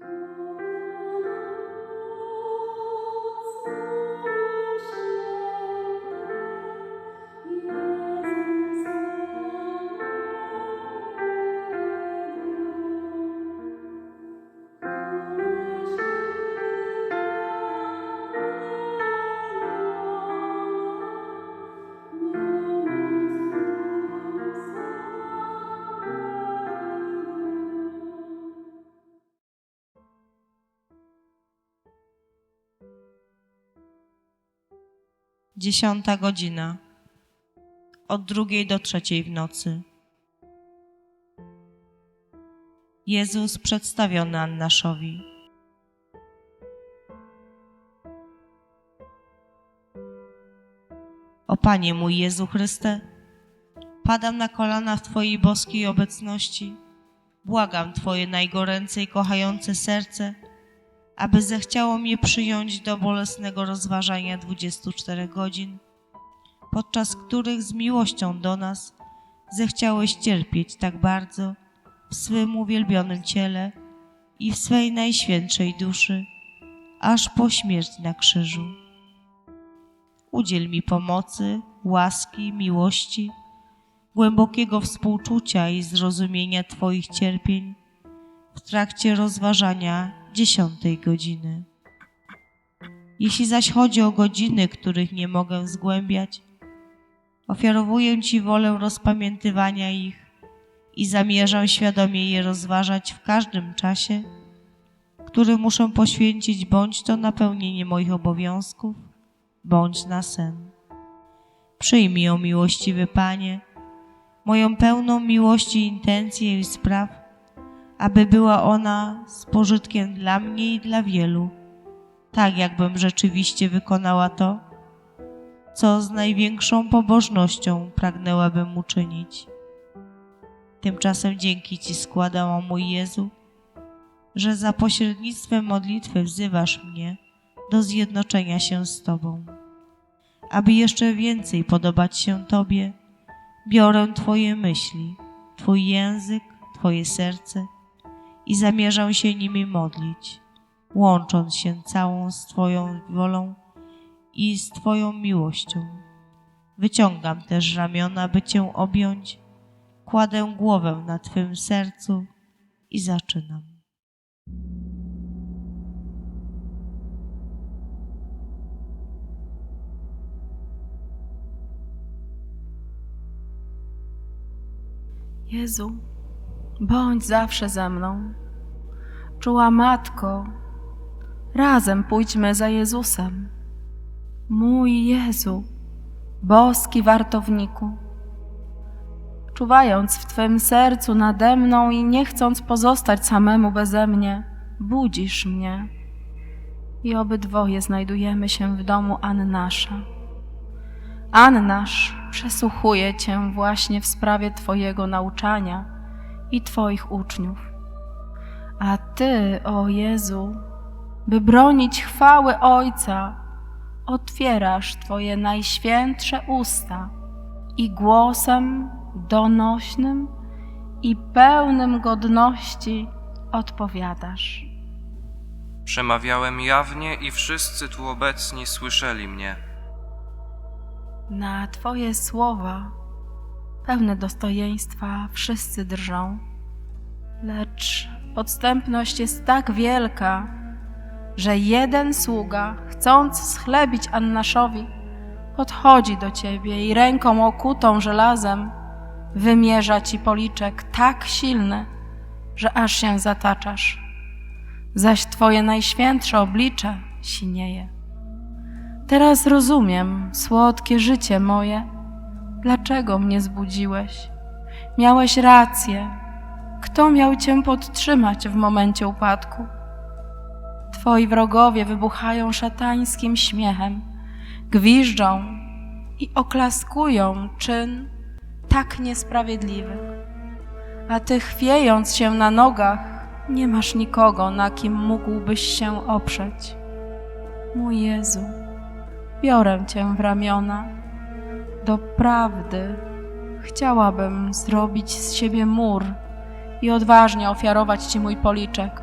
Lord. Dziesiąta godzina. Od drugiej do trzeciej w nocy. Jezus przedstawiony Annaszowi. O Panie mój Jezu Chryste, padam na kolana w Twojej boskiej obecności. Błagam Twoje najgoręce i kochające serce, aby zechciało mnie przyjąć do bolesnego rozważania 24 godzin, podczas których z miłością do nas zechciałeś cierpieć tak bardzo w swym uwielbionym ciele i w swej najświętszej duszy, aż po śmierć na krzyżu. Udziel mi pomocy, łaski, miłości, głębokiego współczucia i zrozumienia Twoich cierpień w trakcie rozważania dziesiątej godziny. Jeśli zaś chodzi o godziny, których nie mogę zgłębiać, ofiarowuję Ci wolę rozpamiętywania ich i zamierzam świadomie je rozważać w każdym czasie, który muszę poświęcić bądź to na pełnienie moich obowiązków, bądź na sen. Przyjmij, o miłościwy Panie, moją pełną miłości intencję i spraw, aby była ona z pożytkiem dla mnie i dla wielu, tak jakbym rzeczywiście wykonała to, co z największą pobożnością pragnęłabym uczynić. Tymczasem dzięki Ci składam, o mój Jezu, że za pośrednictwem modlitwy wzywasz mnie do zjednoczenia się z Tobą. Aby jeszcze więcej podobać się Tobie, biorę Twoje myśli, Twój język, Twoje serce i zamierzam się nimi modlić, łącząc się całą z Twoją wolą i z Twoją miłością. Wyciągam też ramiona, by Cię objąć, kładę głowę na Twym sercu i zaczynam. Jezu, bądź zawsze ze mną. Czuła Matko, razem pójdźmy za Jezusem. Mój Jezu, boski wartowniku, czuwając w Twym sercu nade mną i nie chcąc pozostać samemu beze mnie, budzisz mnie. I obydwoje znajdujemy się w domu Annasza. Annasz przesłuchuje Cię właśnie w sprawie Twojego nauczania i Twoich uczniów. A Ty, o Jezu, by bronić chwały Ojca, otwierasz Twoje najświętsze usta i głosem donośnym i pełnym godności odpowiadasz. Przemawiałem jawnie i wszyscy tu obecni słyszeli mnie. Na Twoje słowa, pełne dostojeństwa, wszyscy drżą, lecz podstępność jest tak wielka, że jeden sługa, chcąc schlebić Annaszowi, podchodzi do Ciebie i ręką okutą żelazem wymierza Ci policzek tak silny, że aż się zataczasz, zaś Twoje najświętsze oblicze sinieje. Teraz rozumiem, słodkie życie moje, dlaczego mnie zbudziłeś. Miałeś rację. Kto miał cię podtrzymać w momencie upadku? Twoi wrogowie wybuchają szatańskim śmiechem, gwiżdżą i oklaskują czyn tak niesprawiedliwy. A ty, chwiejąc się na nogach, nie masz nikogo, na kim mógłbyś się oprzeć. Mój Jezu biorę Cię w ramiona. Doprawdy chciałabym zrobić z siebie mur i odważnie ofiarować Ci mój policzek,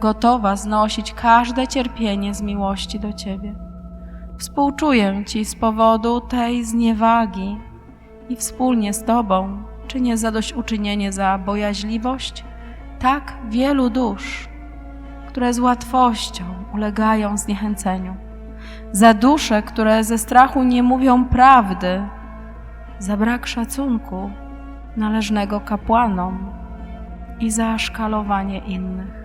gotowa znosić każde cierpienie z miłości do Ciebie. Współczuję Ci z powodu tej zniewagi i wspólnie z Tobą czynię zadośćuczynienie za bojaźliwość tak wielu dusz, które z łatwością ulegają zniechęceniu, za dusze, które ze strachu nie mówią prawdy, za brak szacunku należnego kapłanom i za szkalowanie innych.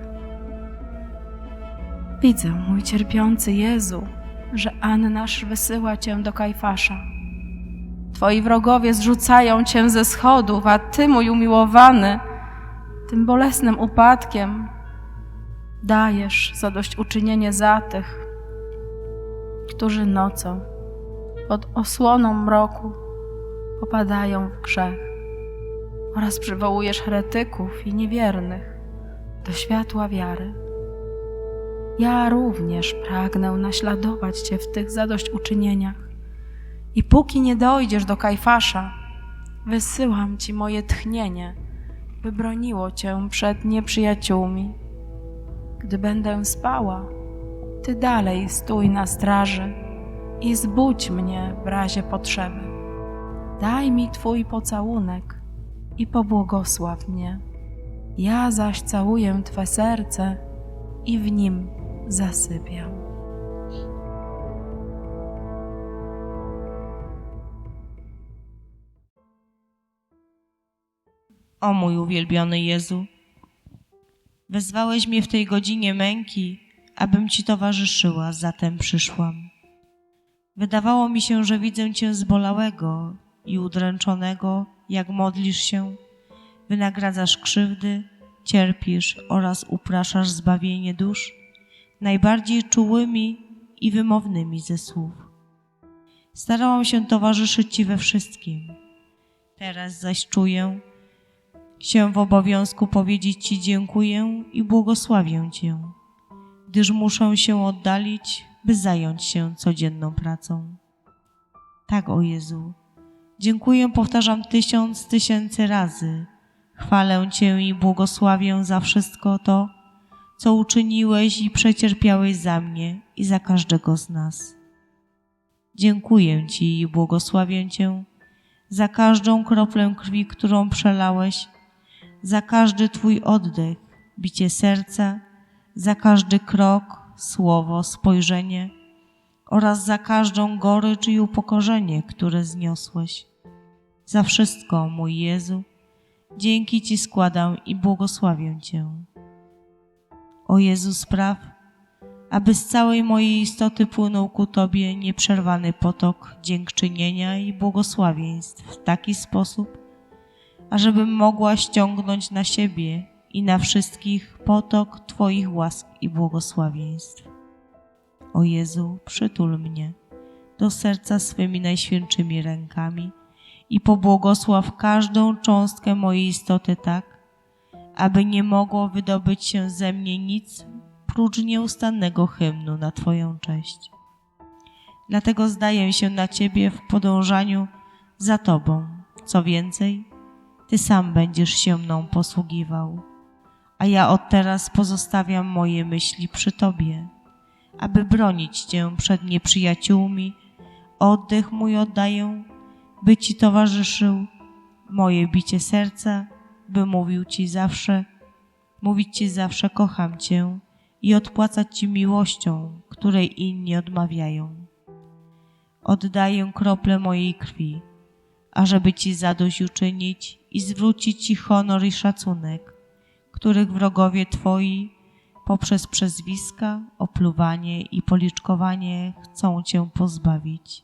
Widzę, mój cierpiący Jezu, że Annasz wysyła Cię do Kajfasza. Twoi wrogowie zrzucają Cię ze schodów, a Ty, mój umiłowany, tym bolesnym upadkiem dajesz zadośćuczynienie za tych, którzy nocą pod osłoną mroku popadają w grzech oraz przywołujesz heretyków i niewiernych do światła wiary. Ja również pragnę naśladować Cię w tych zadośćuczynieniach i póki nie dojdziesz do Kajfasza, wysyłam Ci moje tchnienie, by broniło Cię przed nieprzyjaciółmi. Gdy będę spała, Ty dalej stój na straży i zbudź mnie w razie potrzeby. Daj mi Twój pocałunek i pobłogosław mnie. Ja zaś całuję Twe serce i w nim zasypiam. O mój uwielbiony Jezu, wezwałeś mnie w tej godzinie męki, abym Ci towarzyszyła, zatem przyszłam. Wydawało mi się, że widzę Cię zbolałego i udręczonego, jak modlisz się, wynagradzasz krzywdy, cierpisz oraz upraszasz zbawienie dusz, najbardziej czułymi i wymownymi ze słów. Starałam się towarzyszyć Ci we wszystkim. Teraz zaś czuję, się w obowiązku powiedzieć Ci dziękuję i błogosławię Cię, gdyż muszę się oddalić, by zająć się codzienną pracą. Tak, o Jezu, dziękuję, powtarzam tysiąc tysięcy razy. Chwalę Cię i błogosławię za wszystko to, co uczyniłeś i przecierpiałeś za mnie i za każdego z nas. Dziękuję Ci i błogosławię Cię za każdą kroplę krwi, którą przelałeś, za każdy Twój oddech, bicie serca, za każdy krok, słowo, spojrzenie oraz za każdą gorycz i upokorzenie, które zniosłeś. Za wszystko, mój Jezu, dzięki Ci składam i błogosławię Cię. O Jezu, spraw, aby z całej mojej istoty płynął ku Tobie nieprzerwany potok dziękczynienia i błogosławieństw w taki sposób, ażebym mogła ściągnąć na siebie i na wszystkich potok Twoich łask i błogosławieństw. O Jezu, przytul mnie do serca swymi najświętszymi rękami i pobłogosław każdą cząstkę mojej istoty tak, aby nie mogło wydobyć się ze mnie nic prócz nieustannego hymnu na Twoją cześć. Dlatego zdaję się na Ciebie w podążaniu za Tobą. Co więcej, Ty sam będziesz się mną posługiwał, a ja od teraz pozostawiam moje myśli przy Tobie, aby bronić Cię przed nieprzyjaciółmi. Oddech mój oddaję, by Ci towarzyszył, moje bicie serca, by mówił Ci zawsze, mówić Ci zawsze kocham Cię i odpłacać Ci miłością, której inni odmawiają. Oddaję krople mojej krwi, ażeby Ci zadośćuczynić i zwrócić Ci honor i szacunek, których wrogowie Twoi poprzez przezwiska, opluwanie i policzkowanie chcą Cię pozbawić.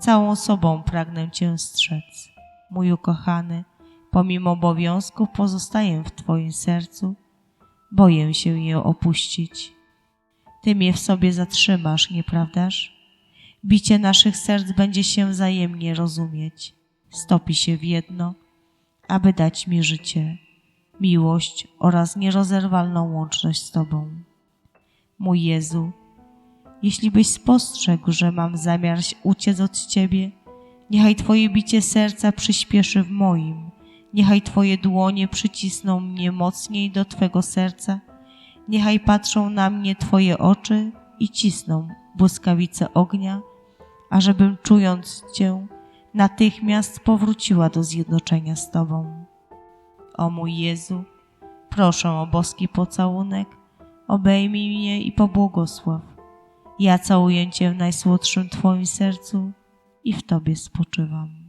Całą sobą pragnę Cię strzec. Mój ukochany, pomimo obowiązków pozostaję w Twoim sercu, boję się je opuścić. Ty mnie w sobie zatrzymasz, nieprawdaż? Bicie naszych serc będzie się wzajemnie rozumieć, stopi się w jedno, aby dać mi życie, miłość oraz nierozerwalną łączność z Tobą. Mój Jezu, jeśli byś spostrzegł, że mam zamiar uciec od Ciebie, niechaj Twoje bicie serca przyspieszy w moim, niechaj Twoje dłonie przycisną mnie mocniej do Twego serca, Niechaj patrzą na mnie Twoje oczy i cisną błyskawice ognia, ażebym czując Cię, natychmiast powróciła do zjednoczenia z Tobą. O mój Jezu, proszę o boski pocałunek, obejmij mnie i pobłogosław. Ja całuję Cię w najsłodszym Twoim sercu i w Tobie spoczywam.